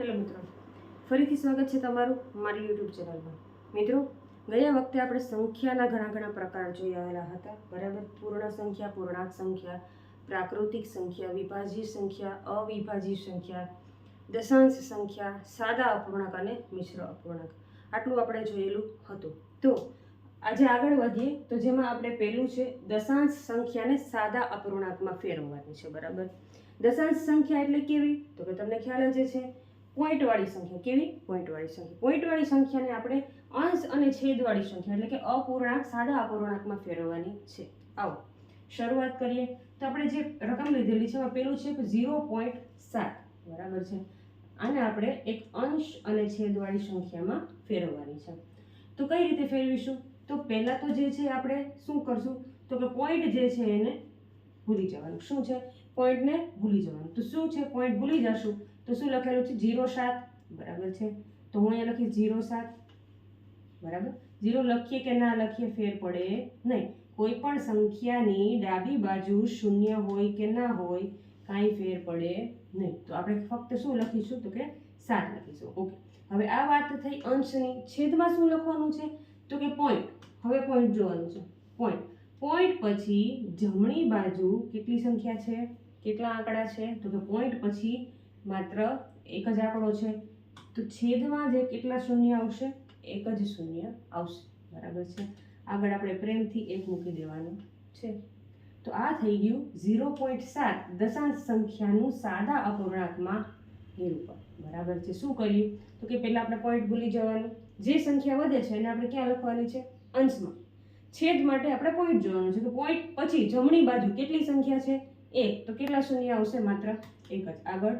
Hello મિત્રો. ફરીથી સ્વાગત છે તમારું મારી યુટ્યુબ ચેનલમાં. મિત્રો, ગયા વખતે આપણે સંખ્યાના ઘણા ઘણા પ્રકાર જોઈ આવેલા હતા. બરાબર? પૂર્ણ સંખ્યા, પૂર્ણાંક સંખ્યા, પ્રાકૃતિક સંખ્યા વિભાજી સંખ્યા અવિભાજી સંખ્યા, દશાંશ સંખ્યા, સાદા અપૂર્ણાંક અને મિશ્ર અપૂર્ણાંક. આટલું આપણે જોયેલું હતું. તો આજે આગળ વધીએ તો જેમાં આપણે પહેલું છે દશાંશ સંખ્યાને સાદા અપૂર્ણાંકમાં ફેરવવાની છે. બરાબર? દશાંશ સંખ્યા એટલે કેવી? તો કે તમને ખ્યાલ જ છે પોઈન્ટવાળી સંખ્યા. કેવી? પોઈન્ટવાળી સંખ્યા. પોઈન્ટવાળી સંખ્યાને આપણે અંશ અને છેદવાળી સંખ્યા, એટલે કે અપૂર્ણાંક, સાદા અપૂર્ણાંકમાં ફેરવવાની છે. આવો. શરૂઆત કરીએ. તો આપણે જે રકમ લીધેલી છે, એમાં પેલું છે ઝીરો પોઈન્ટ સાત. બરાબર છે? આને આપણે એક અંશ અને છેદવાળી સંખ્યામાં ફેરવવાની છે. તો કઈ રીતે ફેરવીશું? તો પહેલાં તો જે છે આપણે શું કરશું? તો કે પોઈન્ટ જે છે એને ભૂલી જવાનું. શું છે? પોઈન્ટને ભૂલી જવાનું. તો શું છે? પોઈન્ટ ભૂલી જશું. તો શું લખેલું છે? જીરો સાત. બરાબર છે? તો હું અહીંયા લખીશ જીરો સાત. બરાબર? જીરો લખીએ કે ના લખીએ ફેર પડે નહીં. કોઈ પણ સંખ્યાની ડાબી બાજુ શૂન્ય હોય કે ના હોય કાંઈ ફેર પડે નહીં. તો આપણે ફક્ત શું લખીશું? તો કે સાત લખીશું. ઓકે. હવે આ વાત થઈ અંશની. છેદમાં શું લખવાનું છે? તો કે પોઈન્ટ હવે પોઈન્ટ જોવાનું છે. પોઈન્ટ પોઈન્ટ પછી જમણી બાજુ કેટલી સંખ્યા છે? કેટલા આંકડા છે? તો કે પોઈન્ટ પછી માત્ર એક જ આંકડો છે. તો છેદમાં જે કેટલા શૂન્ય આવશે? એક જ શૂન્ય આવશે. બરાબર છે? આગળ આપણે પ્રેમથી એક મૂકી દેવાનું છે. તો આ થઈ ગયું ઝીરો પોઈન્ટ સાત દશાંશ સંખ્યાનું સાદા અપૂર્ણાંકમાં નિરૂપણ. બરાબર છે? શું કર્યું? તો કે પહેલાં આપણે પોઈન્ટ ભૂલી જવાનું. જે સંખ્યા વધે છે એને આપણે ક્યાં લખવાની છે? અંશમાં. છેદ માટે આપણે પોઈન્ટ જોવાનું છે. કે પોઈન્ટ પછી જમણી બાજુ કેટલી સંખ્યા છે? એક. તો કેટલા શૂન્ય આવશે? માત્ર એક જ. આગળ.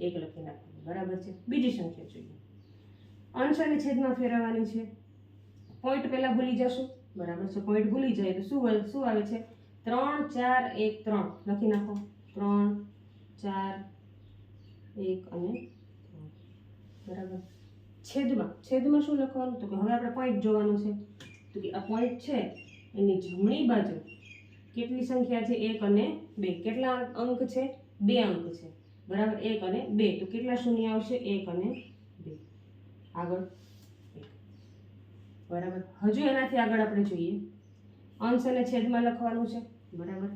એક લખી નાખવાનું. બરાબર છે? બીજી સંખ્યા જોઈએ. અંશ અને છેદમાં ફેરવવાની છે. પોઈન્ટ પહેલાં ભૂલી જશું. બરાબર છે? પોઈન્ટ ભૂલી જાય તો શું શું આવે છે? ત્રણ, ચાર, એક, ત્રણ. લખી નાખો. ત્રણ, ચાર, એક અને બરાબર? છેદમાં. છેદમાં શું લખવાનું? તો કે હવે આપણે પોઈન્ટ જોવાનું છે. તો કે આ પોઈન્ટ છે, એની જમણી બાજુ કેટલી સંખ્યા છે? એક અને બે. કેટલા અંક છે? બે અંક છે. બરાબર એક અને બે. તો કેટલા શૂન્ય આવશે? એક અને બે. આગળ બરાબર. હજુ એનાથી આગળ આપણે જોઈએ. અંશ અને છેદમાં લખવાનું છે. બરાબર.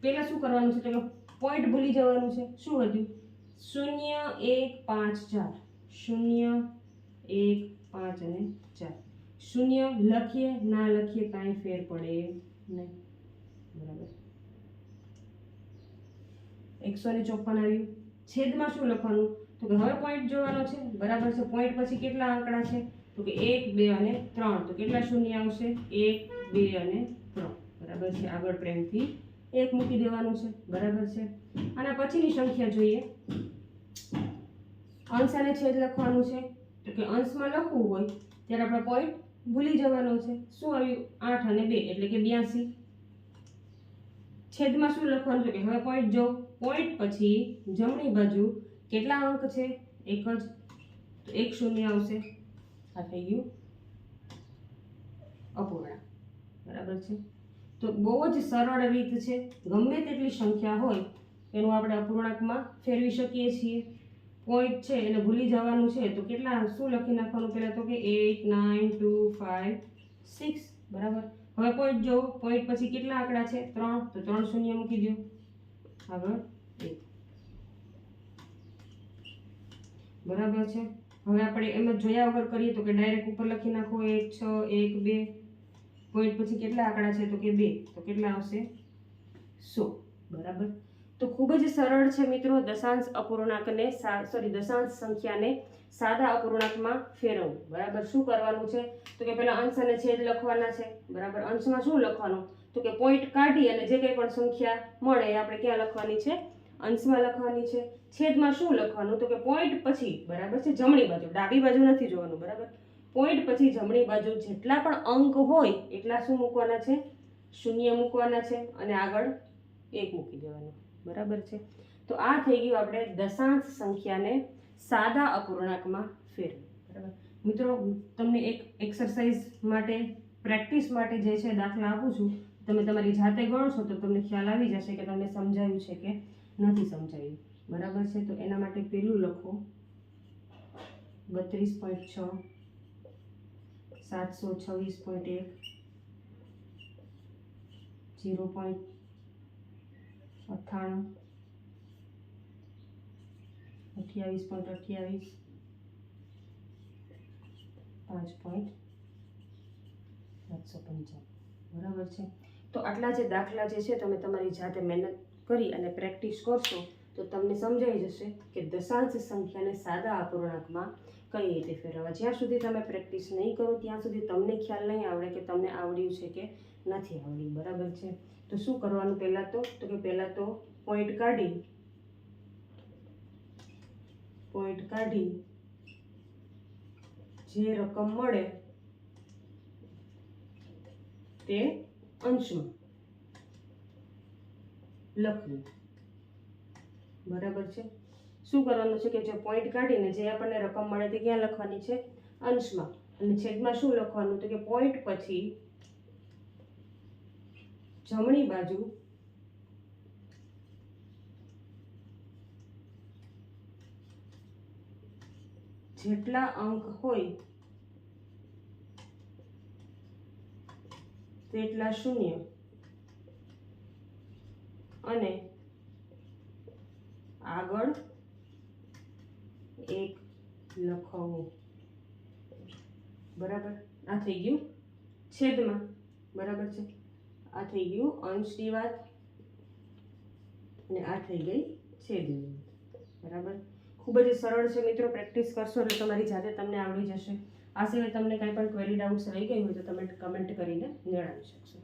પહેલાં શું કરવાનું છે? તો પોઈન્ટ ભૂલી જવાનું છે. શું હતું? શૂન્ય એક પાંચ ચાર. શૂન્ય એક પાંચ અને ચાર. શૂન્ય લખીએ, ના લખીએ કાંઈ ફેર પડે નહીં. બરાબર. એકસો ને ચોપન આવ્યું. છેદમાં શું લખવાનું? તો કે હવે પોઈન્ટ જોવાનો છે. બરાબર છે. પોઈન્ટ પછી કેટલા આંકડા છે? તો કે એક, બે અને ત્રણ. તો કેટલા શૂન્ય આવશે? એક, બે અને ત્રણ. બરાબર છે. આગળ પ્રેમથી એક મૂકી દેવાનું છે. બરાબર છે. અને પછીની સંખ્યા જોઈએ. અંશ અને છેદ લખવાનું છે. તો કે અંશમાં લખવું હોય, ત્યારે આપણે પોઈન્ટ ભૂલી જવાનો છે. શું આવ્યું? આઠ અને બે, એટલે કે બ્યાસી. છેદમાં શું લખવાનું છે? કે હવે પોઈન્ટ જો. પોઈન્ટ પછી જમણી બાજુ કેટલા અંક છે? એક જ, તો એક શૂન્ય આવશે. આ થઈ ગયું. અપૂર્ણા. બરાબર છે? તો બહુ જ સરળ રીત છે. ગમે તેટલી સંખ્યા હોય, એનું આપણે અપૂર્ણાંકમાં ફેરવી શકીએ છીએ. પોઈન્ટ છે, એને ભૂલી જવાનું છે, તો કેટલા, શું લખી નાખવાનું પહેલાં તો કે eight, nine, two, five, six. બરાબર? હવે પોઈન્ટ જો પોઈન્ટ પછી કેટલા આંકડા છે? ત્રણ. તો ત્રણ શૂન્ય મૂકી દો આગળ. બરાબર છે? હવે આપણે એમ જ જોયા વગર કરીએ તો કે ડાયરેક્ટ ઉપર લખી નાખો એક, છ, એક, બે. પોઈન્ટ પછી કેટલા આંકડા છે? તો કે બે. તો કેટલા આવશે? સો. બરાબર? તો ખૂબ જ સરળ છે મિત્રો દશાંશ અપૂર્ણાંકને સોરી દશાંશ સંખ્યાને સાદા અપૂર્ણાંકમાં ફેરવવું. બરાબર? શું કરવાનું છે? તો કે પહેલાં અંશ અને છેદ લખવાના છે. બરાબર? અંશમાં શું લખવાનું? તો કે પોઈન્ટ કાઢી અને જે કંઈ પણ સંખ્યા મળે એ આપણે ક્યાં લખવાની છે? અંશમાં લખવાની છે. છેદમાં શું લખવાનું? તો કે પોઈન્ટ પછી, બરાબર છે? જમણી બાજુ. ડાબી બાજુ નથી જોવાનું, બરાબર? પોઈન્ટ પછી જમણી બાજુ જેટલા પણ અંક હોય, એટલા શું મૂકવાના છે? શૂન્ય મૂકવાના છે. અને આગળ એક મૂકી દેવાનું. બરાબર છે? તો આ થઈ ગયું આપણે દશાંશ સંખ્યાને સાદા અપૂર્ણાંકમાં ફેરવી. બરાબર? મિત્રો તમને એક એક્સરસાઇઝ માટે પ્રેક્ટિસ માટે જે છે દાખલા આપું છું. તમે તમારી જાતે ગણશો તો તમને ખ્યાલ આવી જશે કે તમને સમજાયું છે કે નથી સમજાયું. બરાબર છે? તો એના માટે પેલું લખો. બત્રીસ પોઈન્ટ છ સાતસો છવ્વીસ પોઈન્ટ એક જીરો પોઈન્ટ અઠ્ઠાણું અઠ્યાવીસ પોઈન્ટ અઠ્યાવીસ પાંચ પોઈન્ટ સાતસો પંચાવન બરાબર છે? તો આટલા જે દાખલા જે છે, તમે તમારી જાતે મહેનત કરી અને પ્રેક્ટિસ કરશો, તો તમને સમજાઈ જશે કે દશાંશ સંખ્યાને સાદા અપૂર્ણાંકમાં કઈ રીતે ફેરવવા. જ્યાં સુધી તમે પ્રેક્ટિસ નહીં કરો, ત્યાં સુધી તમને ખ્યાલ નહીં આવડે કે તમને આવડ્યું છે કે નથી આવડ્યું. બરાબર છે? તો શું કરવાનું પહેલાં તો? તો કે પહેલાં તો પોઈન્ટ કાઢી પોઈન્ટ કાઢી, જે રકમ મળે તે અંશમાં લખવું. બરાબર છે? શું કરવાનું છે કે જે પોઈન્ટ કાઢીને જે આપણને રકમ મળે તે ક્યાં લખવાની છે? અંશમાં. અને છેદમાં શું લખવાનું? તો કે પોઈન્ટ પછી જમણી બાજુ જેટલા અંક હોય તેટલા શૂન્ય. અને આગળ એક લખવો. બરાબર? આ થઈ ગયું. છેદમાં. બરાબર છે? આ થઈ ગયું અંશની વાત. અને આ થઈ ગઈ છેદની બરાબર? ખૂબ જ સરળ છે મિત્રો, પ્રેક્ટિસ કરશો એટલે તમારી જાતે તમને આવડી જશે. આ સિવાય તમને કાંઈ પણ ક્વેરી ડાઉટ્સ રહી ગઈ હોય તો તમે કમેન્ટ કરીને જણાવી શકશો.